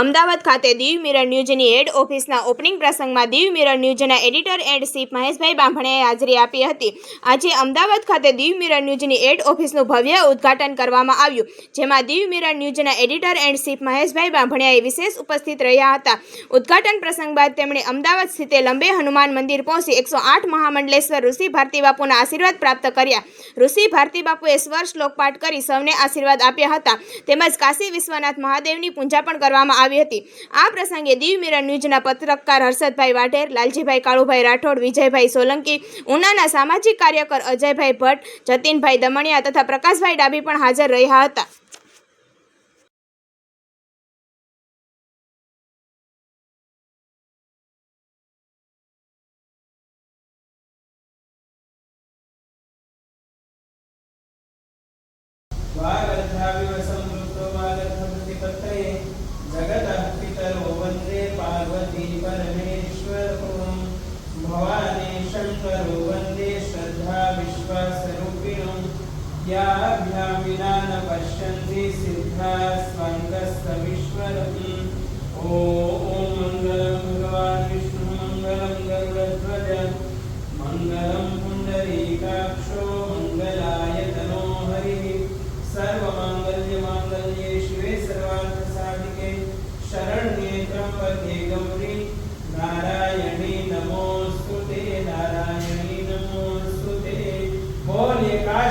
અમદાવાદ ખાતે દીવ મિરર ન્યૂઝની હેડ ઓફિસના ઓપનિંગ પ્રસંગમાં દીવ મિરર ન્યૂઝના એડિટર એન્ડ ચીફ મહેશભાઈ બાંભણેએ હાજરી આપી હતી. આજે અમદાવાદ ખાતે દીવ મિરર ન્યૂઝની હેડ ઓફિસનું ભવ્ય ઉદ્ઘાટન કરવામાં આવ્યું, જેમાં દીવ મિરર ન્યૂઝના એડિટર એન્ડ ચીફ મહેશભાઈ બાંભણિયાએ વિશેષ ઉપસ્થિત રહ્યા હતા. ઉદ્ઘાટન પ્રસંગ બાદ તેમણે અમદાવાદ સ્થિતે લંબે હનુમાન મંદિર પહોંચી એકસો આઠ મહામંડલેશ્વર ઋષિ ભારતી બાપુના આશીર્વાદ પ્રાપ્ત કર્યા. ઋષિ ભારતી બાપુએ સ્વર શ્લોકપાઠ કરી સૌને આશીર્વાદ આપ્યા હતા. તેમજ કાશી વિશ્વનાથ મહાદેવની પૂજા પણ કરવામાં આવી હતી આ પ્રસંગે દીવ મિરર ન્યૂઝના પત્રકાર હર્ષદભાઈ વાઢેર લાલજીભાઈ કાળુભાઈ રાઠોડ વિજયભાઈ સોલંકી ઉનાના સામાજિક કાર્યકર અજયભાઈ ભટ્ટ જતીનભાઈ દમણિયા તથા પ્રકાશભાઈ ડાબી પણ હાજર રહ્યા હતા वागर्धाविव संवृत्तो वागर्धप्रतिपत्तये श्रद्धा विश्वासरूपिणो याभ्यां विना न पश्यन्ति सिद्धा स्वाङ्गस्तविश्वरम् ॐ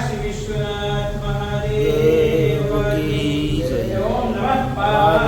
શ્રી વિશ્વનાથ મહાદેવ ઓમ નમઃ